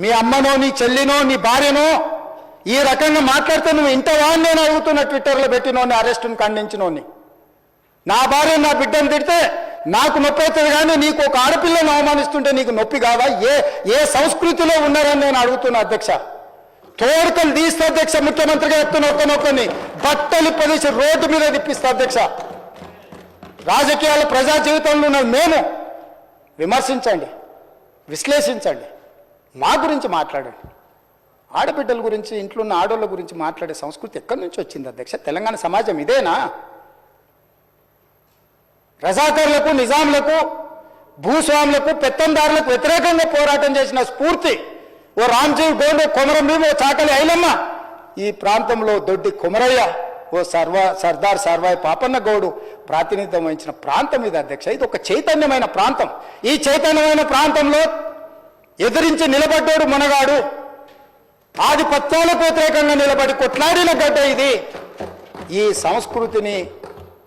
మీ అమ్మనో నీ చెల్లినో నీ భార్యనో ఈ రకంగా మాట్లాడితే నువ్వు ఇంటవా నేను అడుగుతున్న ట్విట్టర్లో పెట్టినోని అరెస్టును ఖండించినోని. నా భార్య నా బిడ్డను తిడితే నాకు నొప్పి అవుతుంది కానీ నీకు ఒక ఆడపిల్లను అవమానిస్తుంటే నీకు నొప్పి కాదా ఏ ఏ సంస్కృతిలో ఉన్నారని నేను అడుగుతున్నా అధ్యక్ష. తోడుకలు తీస్తే అధ్యక్ష ముఖ్యమంత్రిగా చెప్తున్న ఒక్కనొక్కని బట్టలు పదేసి రోడ్డు మీద తిప్పిస్తా అధ్యక్ష. రాజకీయాల ప్రజా జీవితంలో ఉన్న మేము. విమర్శించండి విశ్లేషించండి. మా గురించి మాట్లాడండి. ఆడబిడ్డల గురించి ఇంట్లో ఉన్న ఆడోళ్ళ గురించి మాట్లాడే సంస్కృతి ఎక్కడి నుంచి వచ్చింది అధ్యక్ష? తెలంగాణ సమాజం ఇదేనా? రజాకర్లకు నిజాంలకు భూస్వాములకు పెత్తందారులకు వ్యతిరేకంగా పోరాటం చేసిన స్ఫూర్తి ఓ రామ్జీవ్ గోండు కొమరం భీమ్ ఓ చాకలి ఐలమ్మ. ఈ ప్రాంతంలో దొడ్డి కొమరయ్య ఓ సర్వ సర్దార్ సర్వాయి పాపన్న గౌడు ప్రాతినిధ్యం వహించిన ప్రాంతం ఇది అధ్యక్ష. ఇది ఒక చైతన్యమైన ప్రాంతం. ఈ చైతన్యమైన ప్రాంతంలో ఎదిరించి నిలబడ్డాడు మనగాడు. ఆధిపత్యాలకు వ్యతిరేకంగా నిలబడి కొట్లాడిన గడ్డ ఇది. ఈ సంస్కృతిని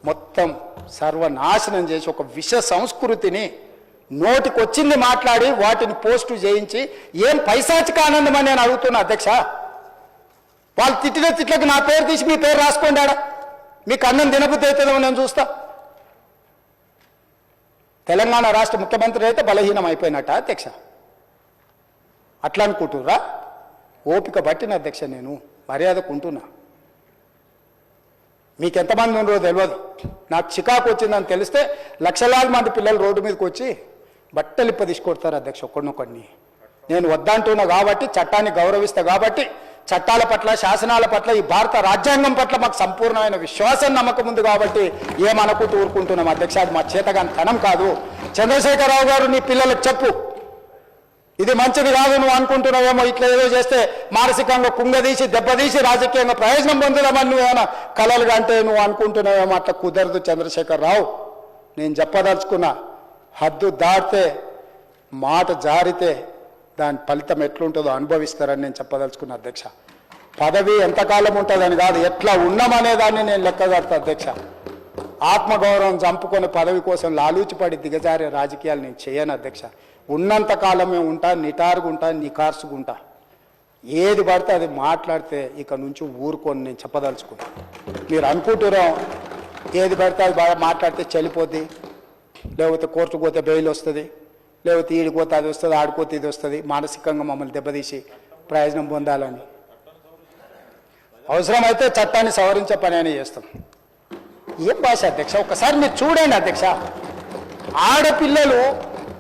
మొత్తం సర్వనాశనం చేసి ఒక విష సంస్కృతిని నోటికొచ్చింది మాట్లాడి వాటిని పోస్టు చేయించి ఏం పైశాచిక ఆనందం అని నేను అడుగుతున్నా అధ్యక్ష. వాళ్ళు తిట్టిన తిట్లకు నా పేరు తీసి మీ పేరు రాసుకోండి ఆడ. మీకు అన్నం తినబుద్ధి నేను చూస్తా. తెలంగాణ రాష్ట్ర ముఖ్యమంత్రి అయితే బలహీనం అయిపోయినట్ట అధ్యక్ష. అట్లా అనుకుంటుర్రా? ఓపిక పట్టిన అధ్యక్ష నేను మర్యాదకు ఉంటున్నా. మీకు ఎంతమంది ఉన్నారో తెలియదు నాకు చికాకు వచ్చిందని తెలిస్తే లక్షలాది మంది పిల్లలు రోడ్డు మీదకి వచ్చి బట్టలు ఇప్ప తీసుకొడతారు అధ్యక్ష ఒక్కడినొక్కడిని నేను వద్దంటున్నా కాబట్టి చట్టాన్ని గౌరవిస్తా కాబట్టి చట్టాల పట్ల శాసనాల పట్ల ఈ భారత రాజ్యాంగం పట్ల మాకు సంపూర్ణమైన విశ్వాసం నమ్మకం ఉంది కాబట్టి ఏమనుకుంటూ ఊరుకుంటున్నాం అధ్యక్ష. అది మా చేతగాని తనం కాదు. చంద్రశేఖరరావు గారు నీ పిల్లలకు చెప్పు. ఇది మంచిది కాదు నువ్వు అనుకుంటున్నావేమో ఇట్లా ఏదో చేస్తే మానసికంగా కుంగదీసి దెబ్బతీసి రాజకీయంగా ప్రయోజనం పొందుదామని నువ్వేమైనా కలలుగా అంటే నువ్వు అనుకుంటున్నావేమో అట్లా కుదరదు చంద్రశేఖర్ రావు. నేను చెప్పదలుచుకున్నా హద్దు దాటితే మాట జారితే దాని ఫలితం ఎట్లుంటుందో అనుభవిస్తారని నేను చెప్పదలుచుకున్నా అధ్యక్ష. పదవి ఎంతకాలం ఉంటుందని కాదు ఎట్లా ఉన్నామనే దాన్ని నేను లెక్క కడతా అధ్యక్ష. ఆత్మగౌరవం చంపుకొని పదవి కోసం లాలూచిపడి దిగజారే రాజకీయాలు నేను చేయను అధ్యక్ష. ఉన్నంత కాలమే ఉంటా నికార్సుగా ఉంటా ఏది పడితే అది మాట్లాడితే ఇక నుంచి ఊరుకొని నేను చెప్పదలుచుకున్నా. మీరు అనుకుంటున్నాం ఏది పడితే అది బాగా మాట్లాడితే చలిపోద్ది లేకపోతే కోర్టుకు పోతే బెయిల్ వస్తుంది. లేకపోతే ఈడిపోతే అది వస్తుంది ఆడిపోతే ఇది వస్తుంది. మానసికంగా మమ్మల్ని దెబ్బతీసి ప్రయోజనం పొందాలని. అవసరమైతే చట్టాన్ని సవరించే పని అని చేస్తాం. ఏం భాష అధ్యక్ష? ఒకసారి మీరు చూడండి అధ్యక్ష. ఆడపిల్లలు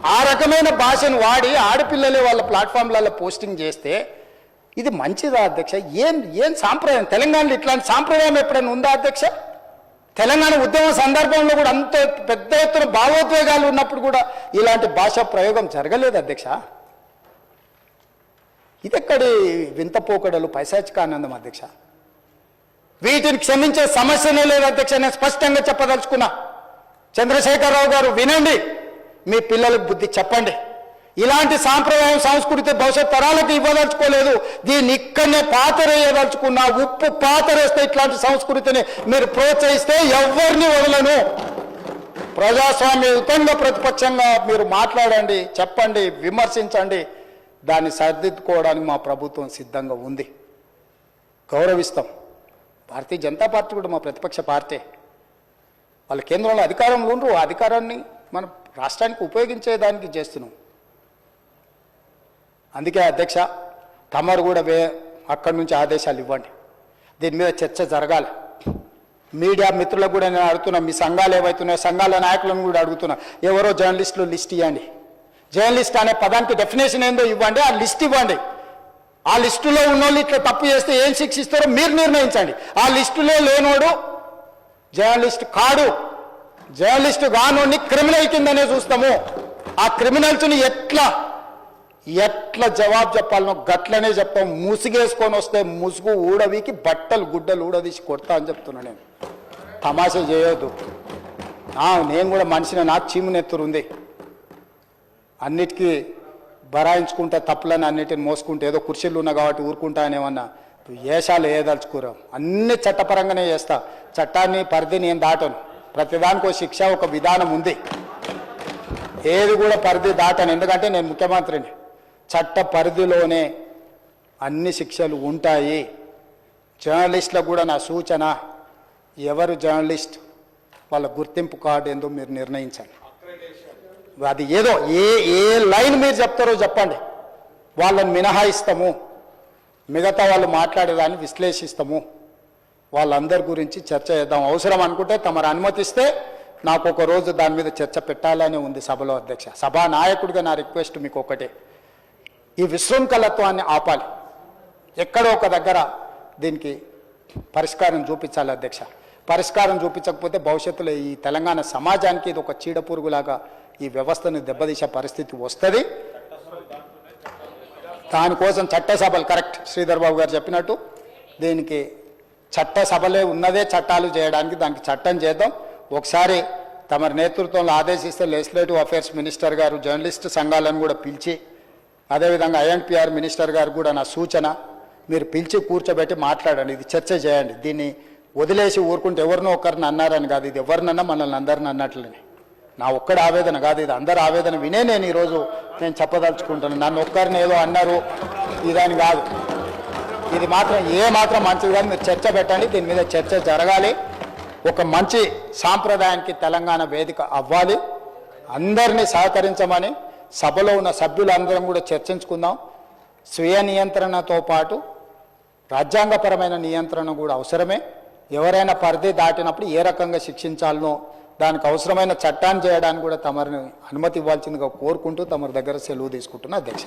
ఆ రకమైన భాషను వాడి ఆడపిల్లలే వాళ్ళ ప్లాట్ఫామ్లలో పోస్టింగ్ చేస్తే ఇది మంచిదా అధ్యక్ష? ఏం ఏం సాంప్రదాయం? తెలంగాణలో ఇట్లాంటి సాంప్రదాయం ఎప్పుడైనా ఉందా అధ్యక్ష? తెలంగాణ ఉద్యమ సందర్భంలో కూడా అంత పెద్ద ఎత్తున భావోద్వేగాలు ఉన్నప్పుడు కూడా ఇలాంటి భాషా ప్రయోగం జరగలేదు అధ్యక్ష? ఇదెక్కడి వింత పోకడలు పైశాచిక ఆనందం అధ్యక్ష? వీటిని క్షమించే సమస్యనే లేదు అధ్యక్ష నేను స్పష్టంగా చెప్పదలుచుకున్నా. చంద్రశేఖరరావు గారు వినండి. మీ పిల్లలకు బుద్ధి చెప్పండి. ఇలాంటి సాంప్రదాయం సంస్కృతి భవిష్యత్ తరాలకు ఇవ్వదలుచుకోలేదు. దీన్ని ఇక్కడనే పాతరేయదలుచుకున్న ఉప్పు పాతరేస్తే ఇట్లాంటి సంస్కృతిని మీరు ప్రోత్సహిస్తే ఎవరిని వదలను. ప్రజాస్వామ్యయుతంగా ప్రతిపక్షంగా మీరు మాట్లాడండి చెప్పండి విమర్శించండి. దాన్ని సరిదిద్దుకోవడానికి మా ప్రభుత్వం సిద్ధంగా ఉంది. గౌరవిస్తాం. భారతీయ జనతా పార్టీ కూడా మా ప్రతిపక్ష పార్టీ. వాళ్ళ కేంద్రంలో అధికారంలో ఉండరు. ఆ అధికారాన్ని మనం రాష్ట్రానికి ఉపయోగించేదానికి చేస్తున్నాం. అందుకే అధ్యక్ష తమరు కూడా వే అక్కడి నుంచి ఆదేశాలు ఇవ్వండి. దీని మీద చర్చ జరగాలి. మీడియా మిత్రులకు కూడా నేను అడుగుతున్నా మీ సంఘాలు ఏవైతున్నాయో సంఘాల నాయకులను కూడా అడుగుతున్నా ఎవరో జర్నలిస్టులు లిస్ట్ ఇవ్వండి జర్నలిస్ట్ అనే పదానికి డెఫినేషన్ ఏందో ఇవ్వండి ఆ లిస్ట్ ఇవ్వండి. ఆ లిస్టులో ఉన్నోళ్ళు ఇట్లా తప్పు చేస్తే ఏం శిక్షిస్తారో మీరు నిర్ణయించండి. ఆ లిస్టులో లేనోడు జర్నలిస్ట్ కాడు. జర్నలిస్ట్ కానోడిని క్రిమినల్ కిందనే చూస్తాము. ఆ క్రిమినల్స్ని ఎట్లా ఎట్లా జవాబు చెప్పాలనో గట్లనే చెప్తాం. ముసుగేసుకొని వస్తే ముసుగు ఊడవికి బట్టలు గుడ్డలు ఊడదీసి కొడతా అని చెప్తున్నా నేను. తమాషా చేయొద్దు. ఆ, నేను కూడా మనిషిని నాకు చీమునెత్తురు ఉంది. అన్నిటికీ బరాయించుకుంటా తప్పులని అన్నిటిని మోసుకుంటే ఏదో కుర్చీలు ఉన్నా కాబట్టి ఊరుకుంటా అనేమన్నా వేషాలు ఏషాలు అన్ని చట్టపరంగానే చేస్తా. చట్టాన్ని పరిధిని నేను దాటను. ప్రతిదానికి ఒక శిక్ష ఒక విధానం ఉంది. ఏది కూడా పరిధి దాటను ఎందుకంటే నేను ముఖ్యమంత్రిని. చట్ట పరిధిలోనే అన్ని శిక్షలు ఉంటాయి. జర్నలిస్టులకు కూడా నా సూచన ఎవరు జర్నలిస్ట్ వాళ్ళ గుర్తింపు కార్డు ఏందో మీరు నిర్ణయించండి. అది ఏదో ఏ ఏ లైన్ మీరు చెప్తారో చెప్పండి. వాళ్ళని మినహాయిస్తాము. మిగతా వాళ్ళు మాట్లాడేదాన్ని విశ్లేషిస్తాము. వాళ్ళందరి గురించి చర్చ చేద్దాం. అవసరం అనుకుంటే తమరు అనుమతిస్తే నాకు ఒక రోజు దాని మీద చర్చ పెట్టాలని ఉంది సభలో అధ్యక్ష. సభా నాయకుడిగా నా రిక్వెస్ట్ మీకు ఒకటే. ఈ విశృంఖలత్వాన్ని ఆపాలి. ఎక్కడో ఒక దగ్గర దీనికి పరిష్కారం చూపించాలి అధ్యక్ష. పరిష్కారం చూపించకపోతే భవిష్యత్తులో ఈ తెలంగాణ సమాజానికి ఇది ఒక చీడపురుగులాగా ఈ వ్యవస్థను దెబ్బతీసే పరిస్థితి వస్తుంది. దానికోసం చట్టసభలు కరెక్ట్ శ్రీధర్ బాబు గారు చెప్పినట్టు దీనికి చట్టసభలే ఉన్నదే చట్టాలు చేయడానికి దానికి చట్టం చేద్దాం. ఒకసారి తమ నేతృత్వంలో ఆదేశిస్తే లెజిస్లేటివ్ అఫేర్స్ మినిస్టర్ గారు జర్నలిస్ట్ సంఘాలను కూడా పిలిచి అదేవిధంగా ఐఎన్పిఆర్ మినిస్టర్ గారు కూడా నా సూచన మీరు పిలిచి కూర్చోబెట్టి మాట్లాడండి ఇది చర్చ చేయండి. దీన్ని వదిలేసి ఊరుకుంటే ఎవరినో ఒకరిని అన్నారని కాదు ఇది ఎవరినన్నా మనల్ని అందరిని అన్నట్లని. నా ఒక్కడ ఆవేదన కాదు ఇది అందరి ఆవేదన వినే నేను ఈరోజు నేను చెప్పదలుచుకుంటున్నాను. నన్ను ఒక్కరిని ఏదో అన్నారు ఇదని కాదు. ఇది మాత్రం ఏ మాత్రం మంచిది కాదు. మీరు చర్చ పెట్టండి. దీని మీద చర్చ జరగాలి. ఒక మంచి సాంప్రదాయానికి తెలంగాణ వేదిక అవ్వాలి. అందరినీ సహకరించమని సభలో ఉన్న సభ్యులందరం కూడా చర్చించుకుందాం. స్వీయ నియంత్రణతో పాటు రాజ్యాంగపరమైన నియంత్రణ కూడా అవసరమే. ఎవరైనా పరిధి దాటినప్పుడు ఏ రకంగా శిక్షించాలనో దానికి అవసరమైన చట్టాన్ని చేయడానికి కూడా తమరిని అనుమతి ఇవ్వాల్సిందిగా కోరుకుంటూ తమరి దగ్గర సెలవు తీసుకుంటున్నా అధ్యక్ష.